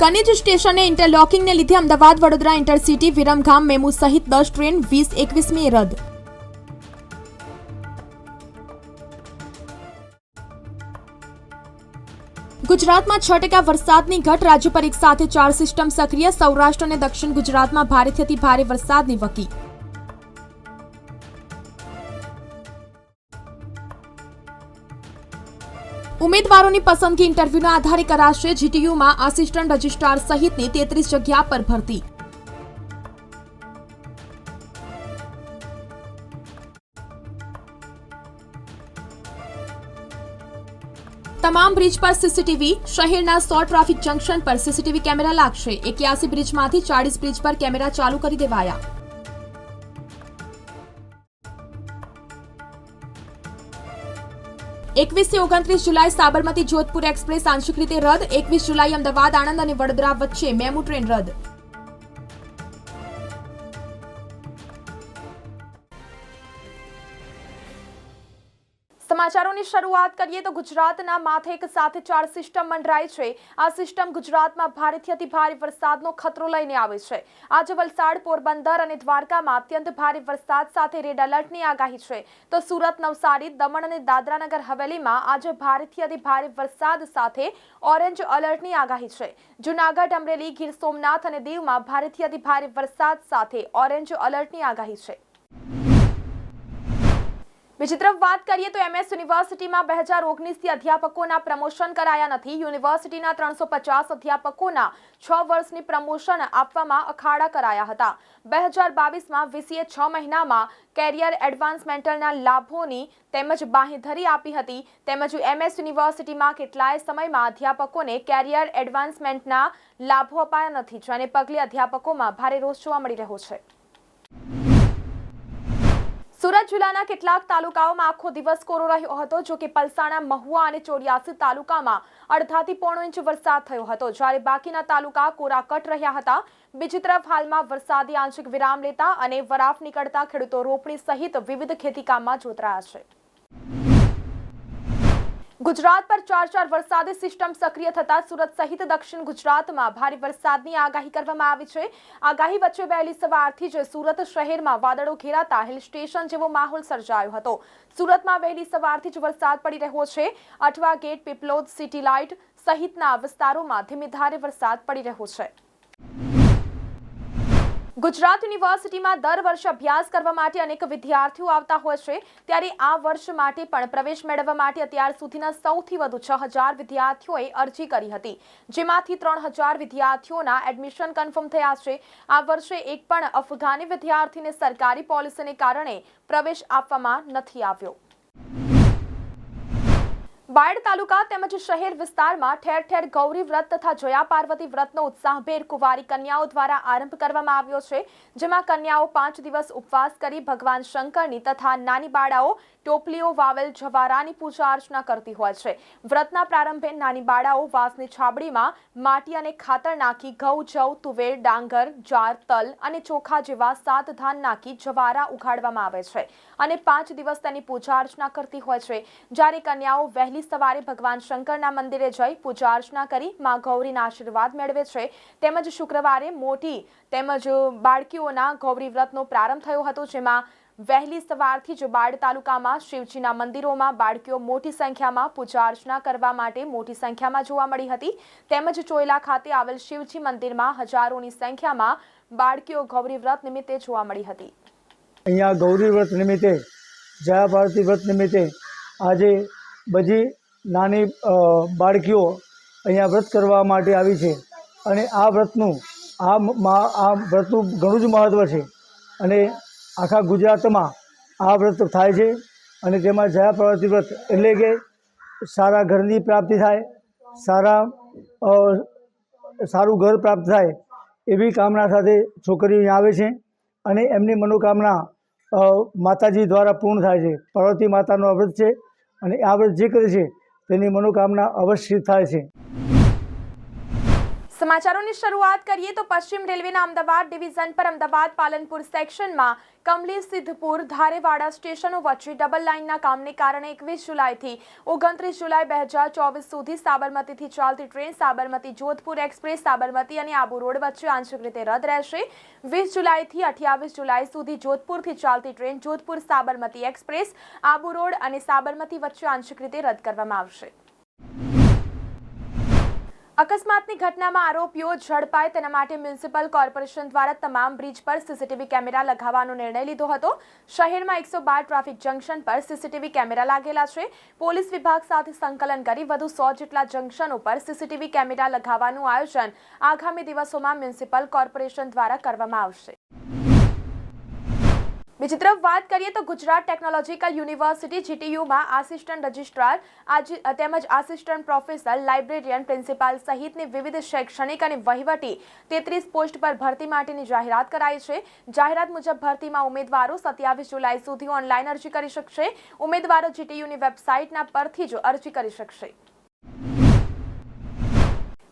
કનિજ સ્ટેશને ઇન્ટરલોકિંગને લીધે અમદાવાદ વડોદરા ઇન્ટરસિટી વિરમગામ મેમુ સહિત દસ ટ્રેન વીસ એકવીસમી રદ ગુજરાતમાં છ ટકા વરસાદની ઘટ રાજ્ય પર એક સાથે ચાર સિસ્ટમ સક્રિય સૌરાષ્ટ્ર અને દક્ષિણ ગુજરાતમાં ભારેથી અતિ ભારે વરસાદની વકી ઉમેદવારોની પસંદગી ઇન્ટરવ્યુના આધારે કરાશે જીટીયુમાં આસિસ્ટન્ટ રજિસ્ટ્રાર સહિતની તેત્રીસ જગ્યા પર ભરતી. તમામ બ્રિજ પર સીસીટીવી, શહેરના સો ટ્રાફિક જંકશન પર સીસીટીવી કેમેરા લાગશે. એક્યાસી બ્રિજમાંથી ચાળીસ બ્રિજ પર કેમેરા ચાલુ કરી દેવાયા. એકવીસથી ઓગણત્રીસ જુલાઈ સાબરમતી જોધપુર એક્સપ્રેસ આંશિક રીતે રદ, એકવીસ જુલાઈ અમદાવાદ, આણંદ અને વડોદરા વચ્ચે મેમુ ટ્રેન રદ. સમાચારોની શરૂઆત કરીએ તો ગુજરાતના માથે એક સાથે ચાર સિસ્ટમ મંડરાય છે. આ સિસ્ટમ ગુજરાતમાં ભારેથી અતિ ભારે વરસાદનો ખતરો લઈને આવે છે. આજે વલસાડ, પોરબંદર અને દ્વારકામાં અત્યંત ભારે વરસાદ સાથે રેડ એલર્ટની આગાહી છે. તો સુરત, નવસારી, દમણ અને દાદરાનગર હવેલીમાં આજે ભારેથી અતિ ભારે વરસાદ સાથે ઓરેન્જ એલર્ટની આગાહી છે. જૂનાગઢ, અમરેલી, ગીર સોમનાથ અને દીવમાં ભારેથી અતિ ભારે વરસાદ સાથે ઓરેન્જ એલર્ટની આગાહી છે. બીજી તરફ વાત કરીએ તો એમએસ યુનિવર્સિટીમાં બે હજાર ઓગણીસથી અધ્યાપકોના પ્રમોશન કરાયા નથી. યુનિવર્સિટીના ત્રણસો પચાસ અધ્યાપકોના છ વર્ષની પ્રમોશન આપવામાં અખાડા કરાયા હતા. બે હજાર બાવીસમાં વીસીએ છ મહિનામાં કેરિયર એડવાન્સમેન્ટલના લાભોની તેમજ બાંહેધરી આપી હતી. તેમજ એમએસ યુનિવર્સિટીમાં કેટલાય સમયમાં અધ્યાપકોને કેરિયર એડવાન્સમેન્ટના લાભો અપાયા નથી. જેને પગલે અધ્યાપકોમાં ભારે રોષ જોવા મળી રહ્યો છે. સુરત જિલ્લાના કેટલાક તાલુકાઓમાં આખો દિવસ કોરો રહ્યો હતો, જો કે પલસાણા, મહુવા અને ચોર્યાસી તાલુકામાં અડધાથી પોણો ઇંચ વરસાદ થયો હતો. જ્યારે બાકીના તાલુકા કોરાકટ રહ્યા હતા, બીજી તરફ હાલમાં વરસાદી આંશિક વિરામ લેતા અને વરાફ નીકળતા ખેડૂતો રોપણી સહિત વિવિધ ખેતીકામમાં જોતરાયા છે. ગુજરાત પર ચાર ચાર વરસાદી સિસ્ટમ સક્રિય થતા સુરત સહિત દક્ષિણ ગુજરાતમાં ભારે વરસાદની આગાહી કરવામાં આવી છે. આગાહી વચ્ચે વહેલી સવારથી જ સુરત શહેરમાં વાદળો ઘેરાતા હિલ સ્ટેશન જેવો માહોલ સર્જાયો હતો. સુરતમાં વહેલી સવારથી જ વરસાદ પડી રહ્યો છે. Athwa gate, Piplod, city light સહિતના વિસ્તારોમાં ધીમી ધારે વરસાદ પડી રહ્યો છે. ગુજરાત યુનિવર્સિટીમાં દર વર્ષે અભ્યાસ કરવા માટે અનેક વિદ્યાર્થીઓ આવતા હોય છે. ત્યારે આ વર્ષ માટે પણ પ્રવેશ મેળવવા માટે અત્યાર સુધીના સૌથી વધુ છ હજાર વિદ્યાર્થીઓએ અરજી કરી હતી. જેમાંથી ત્રણ હજાર વિદ્યાર્થીઓના એડમિશન કન્ફર્મ થયા છે. આ વર્ષે એક પણ અફઘાની વિદ્યાર્થીને સરકારી પોલિસીને કારણે પ્રવેશ આપવામાં નથી આવ્યો. બાયડ તાલુકા તેમજ શહેર વિસ્તારમાં ઠેર ઠેર ગૌરી વ્રત તથા જયા પાર્વતી વ્રતનો ઉત્સાહભેર કુંવારી કન્યાઓ દ્વારા આરંભ કરવામાં આવ્યો છે, જેમાં કન્યાઓ પાંચ દિવસ ઉપવાસ કરી ભગવાન શંકરની તથા નાની બાળાઓ ટોપલીઓ, વાવેલ જવારાની પૂજા અર્ચના કરતી હોય છે. વ્રતના પ્રારંભે નાની બાળાઓ વાંસની છાબડીમાં માટી અને ખાતર નાખી ઘઉં, જવ, તુવેર, ડાંગર, જાર, તલ અને ચોખા જેવા સાત ધાન નાખી જવારા ઉઘાડવામાં આવે છે અને પાંચ દિવસ તેની પૂજા અર્ચના કરતી હોય છે. જ્યારે કન્યાઓ વહેલી સવારે ભગવાન શંકરના મંદિરે જઈ પૂજા અર્ચના કરી મા ગૌરીના આશીર્વાદ મેળવે છે. તેમજ શુક્રવારે મોટી તેમજ બાળકીઓના ગૌરી વ્રતનો પ્રારંભ થયો હતો, જેમાં વહેલી સવારથી જ બાળ તાલુકામાં શિવજીના મંદિરોમાં બાળકીઓ મોટી સંખ્યામાં પૂજા અર્ચના કરવા માટે મોટી સંખ્યામાં જોવા મળી હતી. તેમજ ચોયલા ખાતે આવેલ શિવજી મંદિરમાં હજારોની સંખ્યામાં બાળકીઓ ગૌરી વ્રત નિમિત્તે જોવા મળી હતી. અહીંયા ગૌરી વ્રત નિમિત્તે, જયા ભારતી વ્રત નિમિત્તે આજે બધી નાની બાળકીઓ અહીંયા વ્રત કરવા માટે આવી છે. અને આ વ્રતનું, આ મા- આ વ્રતનું ઘણું જ મહત્ત્વ છે. અને આખા ગુજરાતમાં આ વ્રત થાય છે. અને તેમાં જયા પ્રવૃત્તિ વ્રત એટલે કે સારા ઘરની પ્રાપ્તિ થાય, સારા સારું ઘર પ્રાપ્ત થાય એવી કામના સાથે છોકરીઓ અહીંયા આવે છે. અને એમની મનોકામના માતાજી દ્વારા પૂર્ણ થાય છે. પાર્વતી માતાનો વ્રત છે. અને આ વ્રત જે કરે છે તેની મનોકામના અવશ્ય થાય છે. સમાચારોની શરૂઆત કરીએ તો પશ્ચિમ રેલવેના અમદાવાદ ડિવિઝન પર અમદાવાદ પાલનપુર સેક્શનમાં કમલી સિદ્ધપુર ધારેવાડા સ્ટેશનો વચ્ચે ડબલ લાઇનના કામને કારણે એકવીસ જુલાઈથી ઓગણત્રીસ જુલાઈ બે હજાર ચોવીસ સુધી સાબરમતીથી ચાલતી ટ્રેન સાબરમતી જોધપુર એક્સપ્રેસ, સાબરમતી અને આબુ રોડ વચ્ચે આંશિક રીતે રદ રહેશે. વીસ જુલાઈથી અઠ્યાવીસ જુલાઈ સુધી જોધપુરથી ચાલતી train Jodhpur, Sabarmati express, Abu road અને સાબરમતી વચ્ચે આંશિક રીતે રદ કરવામાં આવશે. અકસ્માતની ઘટનામાં આરોપીઓ ઝડપાય તેના માટે મ્યુનિસિપલ કોર્પોરેશન દ્વારા તમામ બ્રિજ પર સીસીટીવી કેમેરા લગાવવાનો નિર્ણય લીધો હતો. શહેરમાં એકસો બાર ટ્રાફિક જંકશન પર સીસીટીવી કેમેરા લાગેલા છે. પોલીસ વિભાગ સાથે સંકલન કરી વધુ સો જેટલા જંકશન ઉપર સીસીટીવી કેમેરા લગાવવાનું આયોજન આગામી દિવસોમાં મ્યુનિસિપલ કોર્પોરેશન દ્વારા કરવામાં આવશે. બીજી તરફ વાત કરીએ તો ગુજરાત ટેકનોલોજીકલ યુનિવર્સિટી જીટીયુમાં આસિસ્ટન્ટ રજિસ્ટ્રાર, આજ તેમજ આસિસ્ટન્ટ પ્રોફેસર, લાઇબ્રેરિયન પ્રિન્સિપાલ સહિતની વિવિધ શૈક્ષણિક અને વહીવટી તેત્રીસ પોસ્ટ પર ભરતી માટેની જાહેરાત કરાઈ છે. જાહેરાત મુજબ ભરતીમાં ઉમેદવારો સત્યાવીસ જુલાઈ સુધી ઓનલાઈન અરજી કરી શકશે. ઉમેદવારો જીટીયુની વેબસાઇટના પરથી જ અરજી કરી શકશે.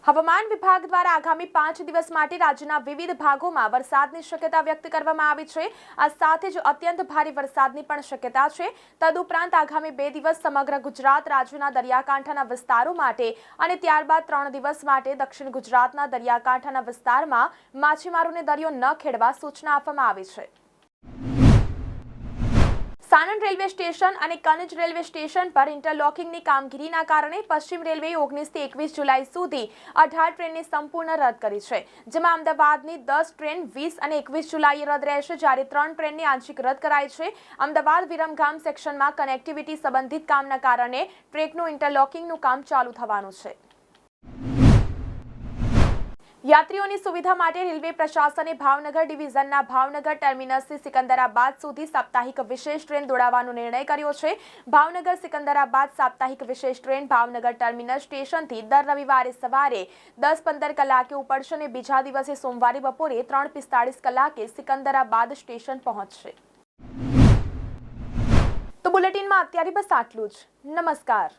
હવામાન વિભાગ દ્વારા આગામી પાંચ દિવસ માટે રાજ્યના વિવિધ ભાગોમાં વરસાદની શક્યતા વ્યક્ત કરવામાં આવી છે. આ સાથે જ અત્યંત ભારે વરસાદની પણ શક્યતા છે. તદુપરાંત આગામી બે દિવસ સમગ્ર ગુજરાત રાજ્યના દરિયાકાંઠાના વિસ્તારો માટે અને ત્યારબાદ ત્રણ દિવસ માટે દક્ષિણ ગુજરાતના દરિયાકાંઠાના વિસ્તારમાં માછીમારોને દરિયો ન ખેડવા સૂચના આપવામાં આવી છે. સાણંદ રેલવે સ્ટેશન અને કનજ રેલવે સ્ટેશન પર ઇન્ટરલોકિંગની કામગીરીના કારણે પશ્ચિમ રેલવેએ ઓગણીસથી એકવીસ જુલાઈ સુધી અઢાર ટ્રેનને સંપૂર્ણ રદ કરી છે, જેમાં અમદાવાદની દસ ટ્રેન વીસ અને એકવીસ જુલાઈએ રદ રહેશે, જ્યારે ત્રણ ટ્રેનને આંશિક રદ કરાઈ છે. અમદાવાદ વિરમગામ સેક્શનમાં કનેક્ટિવિટી સંબંધિત કામના કારણે ટ્રેકનું ઇન્ટરલોકિંગનું કામ ચાલુ થવાનું છે. યાત્રીઓની સુવિધા માટે રેલવે પ્રશાસને ભાવનગર ડિવિઝનના ભાવનગર ટર્મિનસથી સિકંદરાબાદ સુધી સાપ્તાહિક વિશેષ ટ્રેન દોડાવવાનો નિર્ણય કર્યો છે. ભાવનગર, સિકંદરાબાદ સાપ્તાહિક વિશેષ ટ્રેન ભાવનગર ટર્મિનસ સ્ટેશનથી દર રવિવારે સવારે દસ પંદર કલાકે ઉપડશે અને બીજા દિવસે સોમવારે બપોરે ત્રણ પિસ્તાળીસ કલાકે સિકંદરાબાદ સ્ટેશન પહોંચશે. તો બુલેટિનમાં અત્યારે બસ આટલું જ. નમસ્કાર.